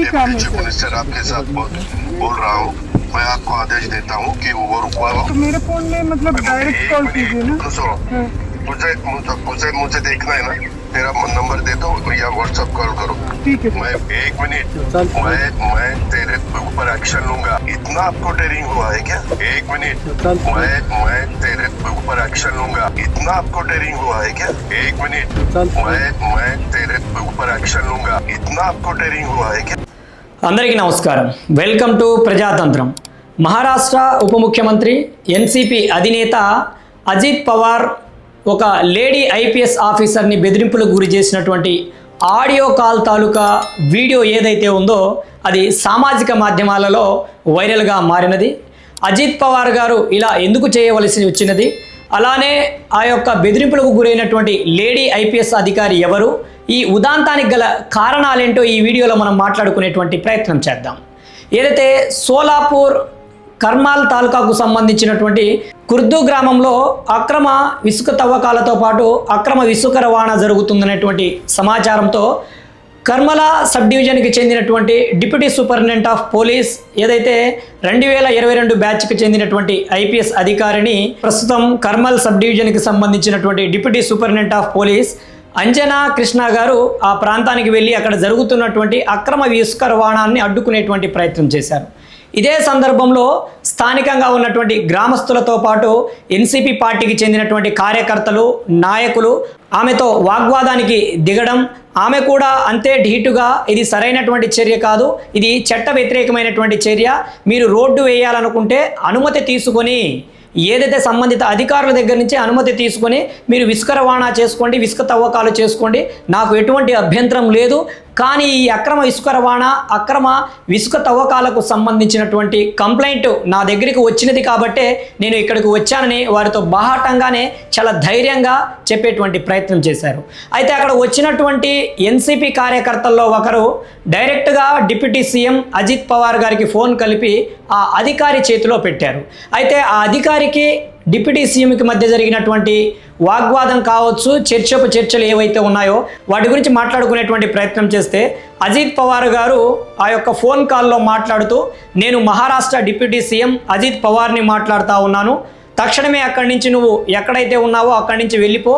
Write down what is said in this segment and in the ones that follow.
काम मिनिस्टर आपके साथ बोल, रहा हूँ मैं आपको आदेश देता हूँ कि वो रुकवा तो मेरे फ़ोन में मतलब डायरेक्ट कॉल कीजिए ना। सुनो। हाँ, मुझे मुझे देखना है ना। तेरा नंबर दे दो या व्हाट्सएप कॉल करो ठीक है मैं सर एक मिनट मैं मैं तेरे ऊपर एक्शन लूंगा इतना आपको टेरिंग हुआ है क्या एक मिनट मैं मैं तेरे ऊपर एक्शन लूंगा इतना आपको टेरिंग हुआ है क्या एक मिनट मैं मैं तेरे ऊपर एक्शन लूंगा इतना आपको टेरिंग हुआ है क्या అందరికీ నమస్కారం వెల్కమ్ టు ప్రజాతంత్రం మహారాష్ట్ర ఉప ముఖ్యమంత్రి ఎన్సిపి అధినేత అజిత్ పవార్ ఒక లేడీ ఐపీఎస్ ఆఫీసర్ని బెదిరింపులకు గురి చేసినటువంటి ఆడియో కాల్ తాలూకా వీడియో ఏదైతే ఉందో అది సామాజిక మాధ్యమాలలో వైరల్గా మారినది. అజిత్ పవార్ గారు ఇలా ఎందుకు చేయవలసి వచ్చినది? అలానే ఆ యొక్క బెదిరింపులకు గురైనటువంటి లేడీ ఐపీఎస్ అధికారి ఎవరు? ఈ ఉదాంతానికి గల కారణాలేంటో ఈ వీడియోలో మనం మాట్లాడుకునేటువంటి ప్రయత్నం చేద్దాం. ఏదైతే సోలాపూర్ కర్మాల్ తాలూకాకు సంబంధించినటువంటి కుర్దు గ్రామంలో అక్రమ ఇసుక తవ్వకాలతో పాటు అక్రమ ఇసుక రవాణా జరుగుతుందనేటువంటి సమాచారంతో కర్మల సబ్ డివిజన్కి చెందినటువంటి డిప్యూటీ సూపరింటెండెంట్ ఆఫ్ పోలీస్ ఏదైతే రెండు వేల ఇరవై రెండు బ్యాచ్కి చెందినటువంటి ఐపీఎస్ అధికారిని ప్రస్తుతం కర్మల్ సబ్ డివిజన్కి సంబంధించినటువంటి deputy superintendent of police Anjana Krishna గారు ఆ ప్రాంతానికి వెళ్ళి అక్కడ జరుగుతున్నటువంటి అక్రమ ఇసుక రవాణాన్ని అడ్డుకునేటువంటి ప్రయత్నం చేశారు. ఇదే సందర్భంలో స్థానికంగా ఉన్నటువంటి గ్రామస్తులతో పాటు ఎన్సీపీ పార్టీకి చెందినటువంటి కార్యకర్తలు నాయకులు ఆమెతో వాగ్వాదానికి దిగడం. ఆమె కూడా అంతే ఢీటుగా ఇది సరైనటువంటి చర్య కాదు. ఇది చట్ట వ్యతిరేకమైనటువంటి చర్య. మీరు రోడ్డు వేయాలనుకుంటే అనుమతి తీసుకొని ఏదైతే సంబంధిత అధికారుల దగ్గర నుంచి అనుమతి తీసుకొని మీరు ఇసుక రవాణా చేసుకోండి ఇసుక తవ్వకాలు చేసుకోండి. నాకు ఎటువంటి అభ్యంతరం లేదు. కానీ ఈ అక్రమ ఇసుక రవాణా అక్రమ ఇసుక తవ్వకాలకు సంబంధించినటువంటి కంప్లైంట్ నా దగ్గరికి వచ్చినది కాబట్టే నేను ఇక్కడికి వచ్చానని వారితో బాహాటంగానే చాలా ధైర్యంగా చెప్పేటువంటి ప్రయత్నం చేశారు. అయితే అక్కడ వచ్చినటువంటి ఎన్సీపీ కార్యకర్తల్లో ఒకరు డైరెక్ట్గా డిప్యూటీ సీఎం అజిత్ పవార్ గారికి ఫోన్ కలిపి ఆ అధికారి చేతిలో పెట్టారు. అయితే ఆ అధికారికి డిప్యూటీ సీఎంకి మధ్య జరిగినటువంటి వాగ్వాదం కావచ్చు చర్చపు చర్చలు ఏవైతే ఉన్నాయో వాటి గురించి మాట్లాడుకునేటువంటి ప్రయత్నం చేస్తే అజిత్ పవార్ గారు ఆ యొక్క ఫోన్ కాల్లో మాట్లాడుతూ నేను మహారాష్ట్ర డిప్యూటీ సీఎం అజిత్ పవార్ని మాట్లాడుతూ ఉన్నాను. తక్షణమే అక్కడి నుంచి నువ్వు ఎక్కడైతే ఉన్నావో అక్కడి నుంచి వెళ్ళిపో.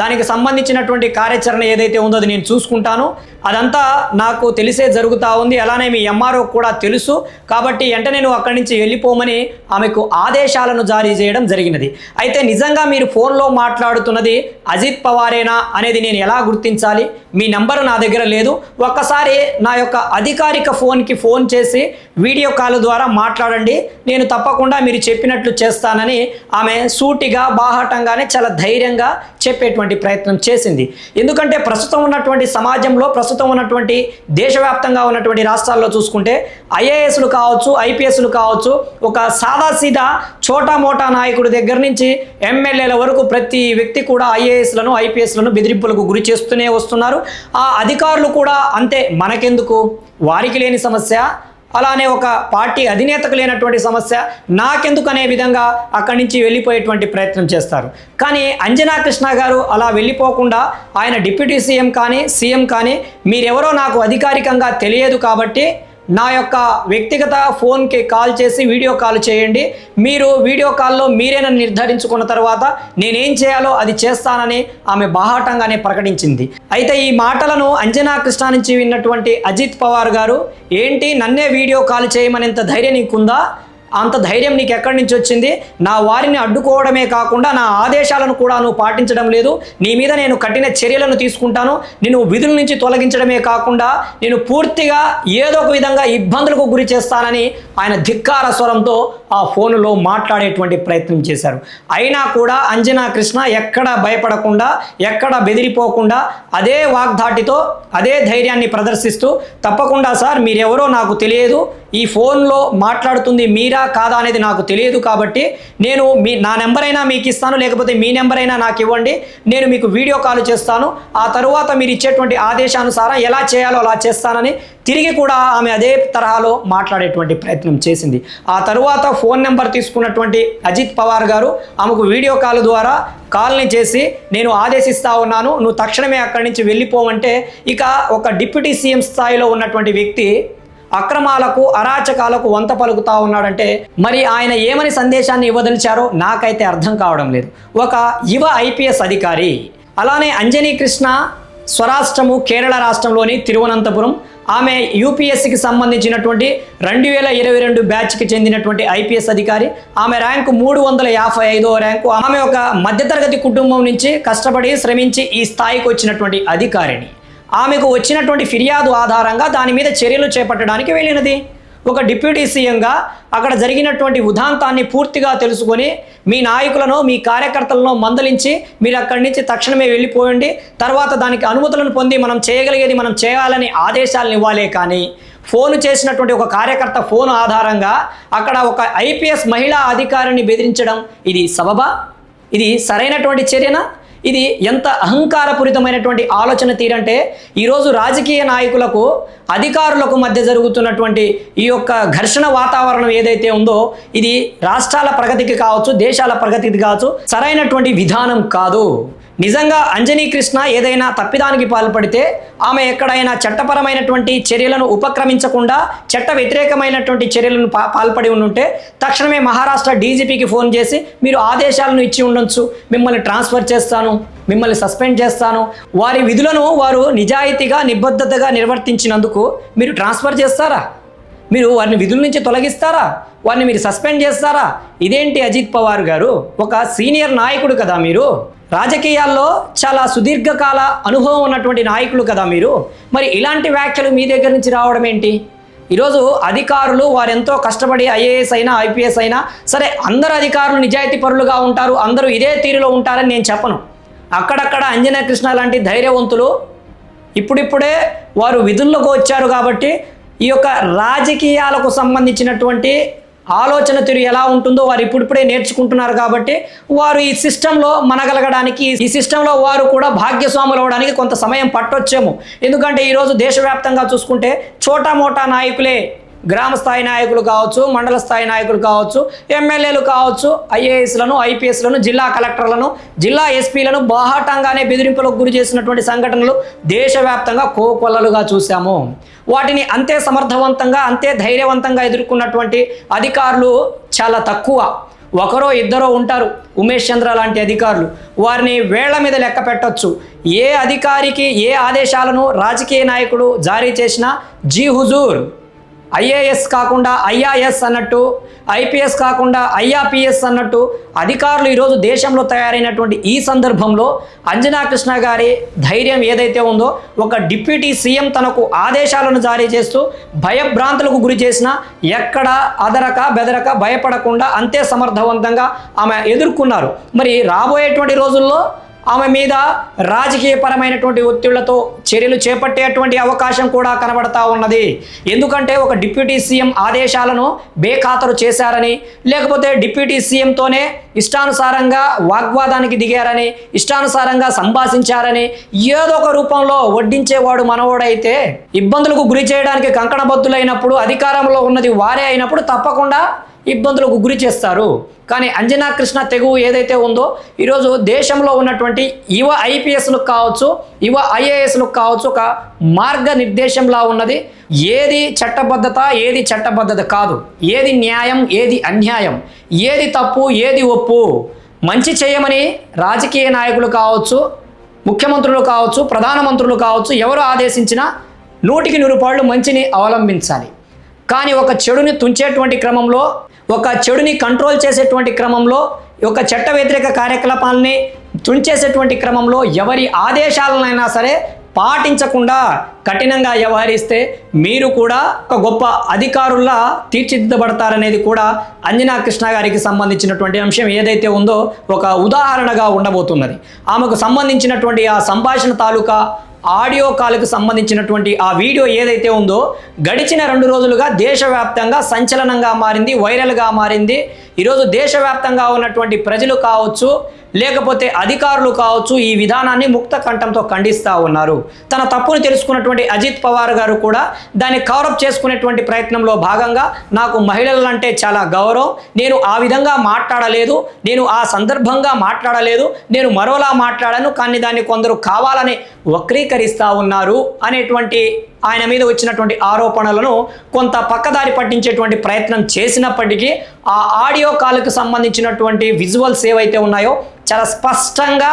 దానికి సంబంధించినటువంటి కార్యాచరణ ఏదైతే ఉందో అది నేను చూసుకుంటాను. అదంతా నాకు తెలిసే జరుగుతూ ఉంది. అలానే మీ ఎంఆర్ఓ కూడా తెలుసు. కాబట్టి వెంటనే నువ్వు అక్కడి నుంచి వెళ్ళిపోమని ఆమెకు ఆదేశాలను జారీ చేయడం జరిగినది. అయితే నిజంగా మీరు ఫోన్లో మాట్లాడుతున్నది అజిత్ పవారేనా అనేది నేను ఎలా గుర్తించాలి? మీ నంబరు నా దగ్గర లేదు. ఒక్కసారి నా యొక్క అధికారిక ఫోన్కి ఫోన్ చేసి వీడియో కాల్ ద్వారా మాట్లాడండి. నేను తప్పకుండా మీరు చెప్పినట్లు చేస్తానని ఆమె సూటిగా బాహాటంగానే చాలా ధైర్యంగా చెప్పేటువంటి ప్రయత్నం చేసింది. ఎందుకంటే ప్రస్తుతం ఉన్నటువంటి సమాజంలో ప్రస్తుతం ఉన్నటువంటి దేశవ్యాప్తంగా ఉన్నటువంటి రాష్ట్రాల్లో చూసుకుంటే ఐఏఎస్లు కావచ్చు ఐపీఎస్లు కావచ్చు ఒక సాదాసీదా చోటా మోటా నాయకుడి దగ్గర నుంచి ఎమ్మెల్యేల వరకు ప్రతి వ్యక్తి కూడా ఐఏఎస్లను ఐపీఎస్లను బెదిరింపులకు గురి చేస్తూనే వస్తున్నారు. ఆ అధికారులు కూడా అంతే మనకెందుకు? వారికి లేని సమస్య. అలానే ఒక పార్టీ అధినేతకు లేనటువంటి సమస్య నాకెందుకు అనే విధంగా అక్కడి నుంచి వెళ్ళిపోయేటువంటి ప్రయత్నం చేస్తారు. కానీ అంజనా కృష్ణ గారు అలా వెళ్ళిపోకుండా ఆయన డిప్యూటీ సీఎం కానీ సీఎం కానీ మీరెవరో నాకు అధికారికంగా తెలియదు కాబట్టి నా యొక్క వ్యక్తిగత ఫోన్కి కాల్ చేసి వీడియో కాల్ చేయండి. మీరు వీడియో కాల్లో మీరే నన్ను నిర్ధారించుకున్న తర్వాత నేనేం చేయాలో అది చేస్తానని ఆమె బాహాటంగానే ప్రకటించింది. అయితే ఈ మాటలను అంజనా కృష్ణ నుంచి విన్నటువంటి అజిత్ పవార్ గారు ఏంటి నన్నే వీడియో కాల్ చేయమనేంత ధైర్యం నీకుందా? అంత ధైర్యం నీకు ఎక్కడి నుంచి వచ్చింది? నా వారిని అడ్డుకోవడమే కాకుండా నా ఆదేశాలను కూడా నువ్వు పాటించడం లేదు. నీ మీద నేను కఠిన చర్యలను తీసుకుంటాను. నేను విధుల నుంచి తొలగించడమే కాకుండా నేను పూర్తిగా ఏదో ఒక విధంగా ఇబ్బందులకు గురి చేస్తానని ఆయన ధిక్కార స్వరంతో ఆ ఫోనులో మాట్లాడేటువంటి ప్రయత్నం చేశారు. అయినా కూడా అంజనా కృష్ణ ఎక్కడ భయపడకుండా ఎక్కడ బెదిరిపోకుండా అదే వాగ్ధాటితో అదే ధైర్యాన్ని ప్రదర్శిస్తూ తప్పకుండా సార్ మీరెవరో నాకు తెలియదు. ఈ ఫోన్లో మాట్లాడుతుంది మీరా కాదా అనేది నాకు తెలియదు కాబట్టి నేను మీ నా నెంబర్ అయినా మీకు ఇస్తాను లేకపోతే మీ నెంబర్ అయినా నాకు ఇవ్వండి. నేను మీకు వీడియో కాల్ చేస్తాను. ఆ తరువాత మీరు ఇచ్చేటువంటి ఆదేశానుసారం ఎలా చేయాలో అలా చేస్తానని తిరిగి కూడా ఆమె అదే తరహాలో మాట్లాడేటువంటి ప్రయత్నం చేసింది. ఆ తరువాత ఫోన్ నెంబర్ తీసుకున్నటువంటి అజిత్ పవార్ గారు ఆమెకు వీడియో కాల్ ద్వారా కాల్ని చేసి నేను ఆదేశిస్తా ఉన్నాను నువ్వు తక్షణమే అక్కడి నుంచి వెళ్ళిపోవంటే ఇక ఒక డిప్యూటీ సీఎం స్థాయిలో ఉన్నటువంటి వ్యక్తి అక్రమాలకు అరాచకాలకు వంత పలుకుతా ఉన్నాడంటే మరి ఆయన ఏమని సందేశాన్ని ఇవ్వదలిచారో నాకైతే అర్థం కావడం లేదు. ఒక యువ ఐపీఎస్ అధికారి అలానే అంజనీ కృష్ణ స్వరాష్ట్రము కేరళ రాష్ట్రంలోని తిరువనంతపురం ఆమె యూపీఎస్సికి సంబంధించినటువంటి రెండు వేల ఇరవై రెండు బ్యాచ్కి చెందినటువంటి ఐపీఎస్ అధికారి ఆమె ర్యాంకు మూడు వందల యాభై ఐదో ర్యాంకు ఆమె ఒక మధ్యతరగతి కుటుంబం నుంచి కష్టపడి శ్రమించి ఈ స్థాయికి వచ్చినటువంటి అధికారిని. ఆమెకు వచ్చినటువంటి ఫిర్యాదు ఆధారంగా దాని మీద చర్యలు చేపట్టడానికి వెళ్ళినది. ఒక డిప్యూటీ సీఎంగా అక్కడ జరిగినటువంటి ఉదాంతాన్ని పూర్తిగా తెలుసుకొని మీ నాయకులను మీ కార్యకర్తలను మందలించి మీరు అక్కడి నుంచి తక్షణమే వెళ్ళిపోయండి తర్వాత దానికి అనుమతులను పొంది మనం చేయగలిగేది మనం చేయాలని ఆదేశాలను ఇవ్వాలే కానీ ఫోన్ చేసినటువంటి ఒక కార్యకర్త ఫోన్ ఆధారంగా అక్కడ ఒక ఐపీఎస్ మహిళా అధికారిని బెదిరించడం ఇది సబబా? ఇది సరైనటువంటి చర్యనా? ఇది ఎంత అహంకారపూరితమైనటువంటి ఆలోచన తీరంటే ఈరోజు రాజకీయ నాయకులకు అధికారులకు మధ్య జరుగుతున్నటువంటి ఈ యొక్క ఘర్షణ వాతావరణం ఏదైతే ఉందో ఇది రాష్ట్రాల ప్రగతికి కావచ్చు దేశాల ప్రగతికి కావచ్చు సరైనటువంటి విధానం కాదు. నిజంగా అంజనీ కృష్ణ ఏదైనా తప్పిదానికి పాల్పడితే ఆమె ఎక్కడైనా చట్టపరమైనటువంటి చర్యలను ఉపక్రమించకుండా చట్ట వ్యతిరేకమైనటువంటి చర్యలను పా పాల్పడి ఉండుంటే తక్షణమే మహారాష్ట్ర డీజీపీకి ఫోన్ చేసి మీరు ఆదేశాలను ఇచ్చి ఉండొచ్చు. మిమ్మల్ని ట్రాన్స్ఫర్ చేస్తాను మిమ్మల్ని సస్పెండ్ చేస్తాను. వారి విధులను వారు నిజాయితీగా నిబద్ధతగా నిర్వర్తించినందుకు మీరు ట్రాన్స్ఫర్ చేస్తారా? మీరు వారిని విధుల నుంచి తొలగిస్తారా? వారిని మీరు సస్పెండ్ చేస్తారా? ఇదేంటి అజిత్ పవార్ గారు? ఒక సీనియర్ నాయకుడు కదా మీరు. రాజకీయాల్లో చాలా సుదీర్ఘకాల అనుభవం ఉన్నటువంటి నాయకులు కదా మీరు. మరి ఇలాంటి వ్యాఖ్యలు మీ దగ్గర నుంచి రావడం ఏంటి? ఈరోజు అధికారులు వారెంతో కష్టపడి ఐఏఎస్ అయినా ఐపీఎస్ అయినా సరే అందరు అధికారులు నిజాయితీ పరులుగా ఉంటారు. అందరూ ఇదే తీరులో ఉంటారని నేను చెప్పను. అక్కడక్కడ అంజనా కృష్ణ లాంటి ధైర్యవంతులు ఇప్పుడిప్పుడే వారు విధుల్లోకి వచ్చారు కాబట్టి ఈ యొక్క రాజకీయాలకు సంబంధించినటువంటి ఆలోచన తీరు ఎలా ఉంటుందో వారు ఇప్పుడిప్పుడే నేర్చుకుంటున్నారు కాబట్టి వారు ఈ సిస్టంలో మనగలగడానికి ఈ సిస్టంలో వారు కూడా భాగ్యస్వాములు అవడానికి కొంత సమయం పట్టొచ్చేమో. ఎందుకంటే ఈరోజు దేశవ్యాప్తంగా చూసుకుంటే చోటా మోటా నాయకులే గ్రామ స్థాయి నాయకులు కావచ్చు మండల స్థాయి నాయకులు కావచ్చు ఎమ్మెల్యేలు కావచ్చు ఐఏఎస్లను ఐపీఎస్లను జిల్లా కలెక్టర్లను జిల్లా ఎస్పీలను బాహాటంగానే బెదిరింపులకు గురి చేసినటువంటి సంఘటనలు దేశవ్యాప్తంగా కోకొల్లలుగా చూశాము. వాటిని అంతే సమర్థవంతంగా అంతే ధైర్యవంతంగా ఎదుర్కొన్నటువంటి అధికారులు చాలా తక్కువ. ఒకరో ఇద్దరో ఉంటారు ఉమేష్ చంద్ర లాంటి అధికారులు. వారిని వేళ్ళ మీద లెక్క పెట్టచ్చు. ఏ అధికారికి ఏ ఆదేశాలను రాజకీయ నాయకుడు జారీ చేసినా జీ హుజూర్. ఐఏఎస్ కాకుండా ఐఆర్ఎస్ అన్నట్టు ఐపీఎస్ కాకుండా ఐఆర్పిఎస్ అన్నట్టు అధికారులు ఈరోజు దేశంలో తయారైనటువంటి ఈ సందర్భంలో అంజనా కృష్ణ గారి ధైర్యం ఏదైతే ఉందో ఒక డిప్యూటీ సీఎం తనకు ఆదేశాలను జారీ చేస్తూ భయభ్రాంతులకు గురి చేసిన ఎక్కడ అదరక బెదరక భయపడకుండా అంతే సమర్థవంతంగా ఆమె ఎదుర్కొన్నారు. మరి రాబోయేటువంటి రోజుల్లో ఆమె మీద రాజకీయపరమైనటువంటి ఒత్తిళ్ళతో చర్యలు చేపట్టేటువంటి అవకాశం కూడా కనబడతా ఉన్నది. ఎందుకంటే ఒక డిప్యూటీ సీఎం ఆదేశాలను బేఖాతరు చేశారని లేకపోతే డిప్యూటీ సీఎంతోనే ఇష్టానుసారంగా వాగ్వాదానికి దిగారని ఇష్టానుసారంగా సంభాషించారని ఏదో ఒక రూపంలో వడ్డించేవాడు మనవోడైతే ఇబ్బందులకు గురి చేయడానికి కంకణబద్దులైనప్పుడు అధికారంలో ఉన్నది వారే అయినప్పుడు తప్పకుండా ఇబ్బందులకు గురి చేస్తారు. కానీ అంజనా కృష్ణ తెగువ ఏదైతే ఉందో ఈరోజు దేశంలో ఉన్నటువంటి యువ ఐపీఎస్లకు కావచ్చు యువ ఐఏఎస్లకు కావచ్చు ఒక మార్గనిర్దేశంలా ఉన్నది. ఏది చట్టబద్ధత ఏది చట్టబద్ధత కాదు. ఏది న్యాయం ఏది అన్యాయం. ఏది తప్పు ఏది ఒప్పు. మంచి చేయమని రాజకీయ నాయకులు కావచ్చు ముఖ్యమంత్రులు కావచ్చు ప్రధానమంత్రులు కావచ్చు ఎవరు ఆదేశించినా నూటికి నూరు పాళ్ళు మంచిని అవలంబించాలి. కానీ ఒక చెడుని తుంచేటువంటి క్రమంలో ఒక చెడుని కంట్రోల్ చేసేటువంటి క్రమంలో ఒక చట్ట వ్యతిరేక కార్యకలాపాలని తుంచేసేటువంటి క్రమంలో ఎవరి ఆదేశాలనైనా సరే పాటించకుండా కఠినంగా వ్యవహరిస్తే మీరు కూడా ఒక గొప్ప అధికారుల్లా తీర్చిదిద్దబడతారనేది కూడా అంజనా కృష్ణ గారికి సంబంధించినటువంటి అంశం ఏదైతే ఉందో ఒక ఉదాహరణగా ఉండబోతున్నది. ఆమెకు సంబంధించినటువంటి ఆ సంభాషణ తాలూకా ఆడియో కాల్కి సంబంధించినటువంటి ఆ వీడియో ఏదైతే ఉందో గడిచిన రెండు రోజులుగా దేశవ్యాప్తంగా సంచలనంగా మారింది వైరల్గా మారింది. ఈరోజు దేశవ్యాప్తంగా ఉన్నటువంటి ప్రజలు కావచ్చు లేకపోతే అధికారులు కావచ్చు ఈ విధానాన్ని ముక్త కంఠంతో ఖండిస్తూ ఉన్నారు. తన తప్పును తెలుసుకున్నటువంటి అజిత్ పవార్ గారు కూడా దాన్ని కవరప్ చేసుకునేటువంటి ప్రయత్నంలో భాగంగా నాకు మహిళలంటే చాలా గౌరవం. నేను ఆ విధంగా మాట్లాడలేదు నేను ఆ సందర్భంగా మాట్లాడలేదు నేను మరోలా మాట్లాడాను కానీ దాన్ని కొందరు కావాలని వక్రీకరిస్తూ ఉన్నారు అనేటువంటి ఆయన మీద వచ్చినటువంటి ఆరోపణలను కొంత పక్కదారి పట్టించేటువంటి ప్రయత్నం చేసినప్పటికీ ఆ ఆడియో కాల్కు సంబంధించినటువంటి విజువల్స్ ఏవైతే ఉన్నాయో చాలా స్పష్టంగా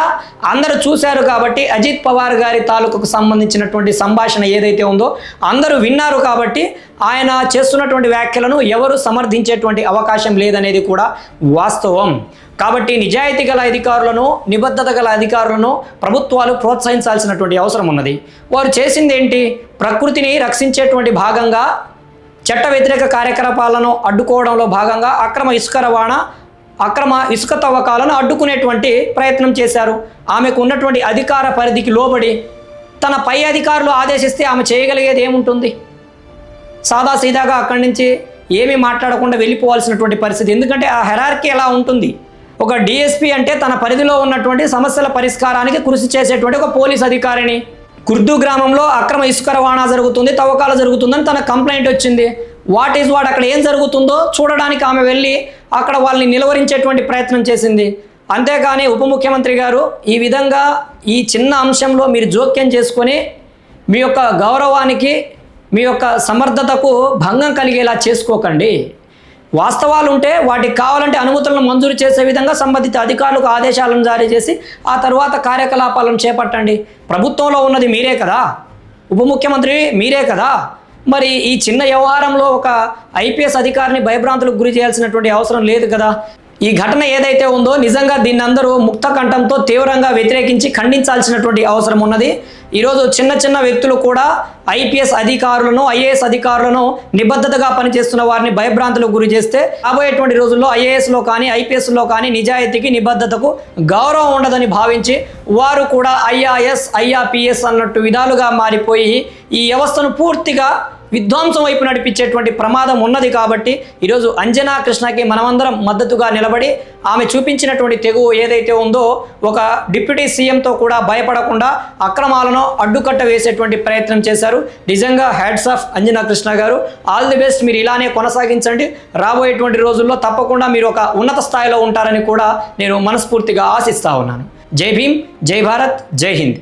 అందరూ చూశారు కాబట్టి అజిత్ పవార్ గారి తాలూకుకు సంబంధించినటువంటి సంభాషణ ఏదైతే ఉందో అందరూ విన్నారు కాబట్టి ఆయన చేస్తున్నటువంటి వ్యాఖ్యలను ఎవరు సమర్థించేటువంటి అవకాశం లేదనేది కూడా వాస్తవం. కాబట్టి నిజాయితీ గల అధికారులను నిబద్ధత గల అధికారులను ప్రభుత్వాలు ప్రోత్సహించాల్సినటువంటి అవసరం ఉన్నది. వారు చేసింది ఏంటి? ప్రకృతిని రక్షించేటువంటి భాగంగా చట్ట వ్యతిరేక కార్యకలాపాలను అడ్డుకోవడంలో భాగంగా అక్రమ ఇసుక రవాణా అక్రమ ఇసుక తవ్వకాలను అడ్డుకునేటువంటి ప్రయత్నం చేశారు. ఆమెకు ఉన్నటువంటి అధికార పరిధికి లోబడి తన పై అధికారులు ఆదేశిస్తే ఆమె చేయగలిగేది ఏముంటుంది? సాదా సీదాగా అక్కడి నుంచి ఏమీ మాట్లాడకుండా వెళ్ళిపోవాల్సినటువంటి పరిస్థితి. ఎందుకంటే ఆ హెరార్కీ ఎలా ఉంటుంది? ఒక డిఎస్పీ అంటే తన పరిధిలో ఉన్నటువంటి సమస్యల పరిష్కారానికి కృషి చేసేటువంటి ఒక పోలీస్ అధికారిని. కుర్దు గ్రామంలో అక్రమ ఇసుక రవాణా జరుగుతుంది తవ్వకాలు జరుగుతుందని తన కంప్లైంట్ వచ్చింది. వాట్ ఈజ్ వాట్ అక్కడ ఏం జరుగుతుందో చూడడానికి ఆమె వెళ్ళి అక్కడ వాళ్ళని నిలువరించేటువంటి ప్రయత్నం చేసింది. అంతేకాని ఉప ముఖ్యమంత్రి గారు ఈ విధంగా ఈ చిన్న అంశంలో మీరు జోక్యం చేసుకొని మీ యొక్క గౌరవానికి మీ యొక్క సమర్థతకు భంగం కలిగేలా చేసుకోకండి. వాస్తవాలు ఉంటే వాటికి కావాలంటే అనుమతులను మంజూరు చేసే విధంగా సంబంధిత అధికారులకు ఆదేశాలను జారీ చేసి ఆ తర్వాత కార్యకలాపాలను చేపట్టండి. ప్రభుత్వంలో ఉన్నది మీరే కదా? ఉప ముఖ్యమంత్రి మీరే కదా? మరి ఈ చిన్న వ్యవహారంలో ఒక ఐపీఎస్ అధికారిని భయభ్రాంతులకు గురి చేయాల్సినటువంటి అవసరం లేదు కదా? ఈ ఘటన ఏదైతే ఉందో నిజంగా దీన్ని అందరూ ముక్త కంఠంతో తీవ్రంగా వ్యతిరేకించి ఖండించాల్సినటువంటి అవసరం ఉన్నది. ఈరోజు చిన్న చిన్న వ్యక్తులు కూడా ఐపీఎస్ అధికారులను ఐఏఎస్ అధికారులను నిబద్ధతగా పనిచేస్తున్న వారిని భయభ్రాంతులకు గురి చేస్తే రాబోయేటువంటి రోజుల్లో ఐఏఎస్లో కానీ ఐపీఎస్లో కానీ నిజాయితీకి నిబద్ధతకు గౌరవం ఉండదని భావించి వారు కూడా ఐఆర్ఎస్ ఐఆర్పిఎస్ అన్నట్టు విధాలుగా మారిపోయి ఈ వ్యవస్థను పూర్తిగా విధ్వంసం వైపు నడిపించేటువంటి ప్రమాదం ఉన్నది కాబట్టి ఈరోజు అంజనా కృష్ణకి మనమందరం మద్దతుగా నిలబడి ఆమె చూపించినటువంటి తెగువ ఏదైతే ఉందో ఒక డిప్యూటీ సీఎంతో కూడా భయపడకుండా అక్రమాలను అడ్డుకట్ట వేసేటువంటి ప్రయత్నం చేశారు. నిజంగా హ్యాడ్స్ ఆఫ్ అంజనా కృష్ణ గారు. ఆల్ ది బెస్ట్ మీరు ఇలానే కొనసాగించండి. రాబోయేటువంటి రోజుల్లో తప్పకుండా మీరు ఒక ఉన్నత స్థాయిలో ఉంటారని కూడా నేను మనస్ఫూర్తిగా ఆశిస్తా ఉన్నాను. జై భీమ్ జై భారత్ జై హింద్.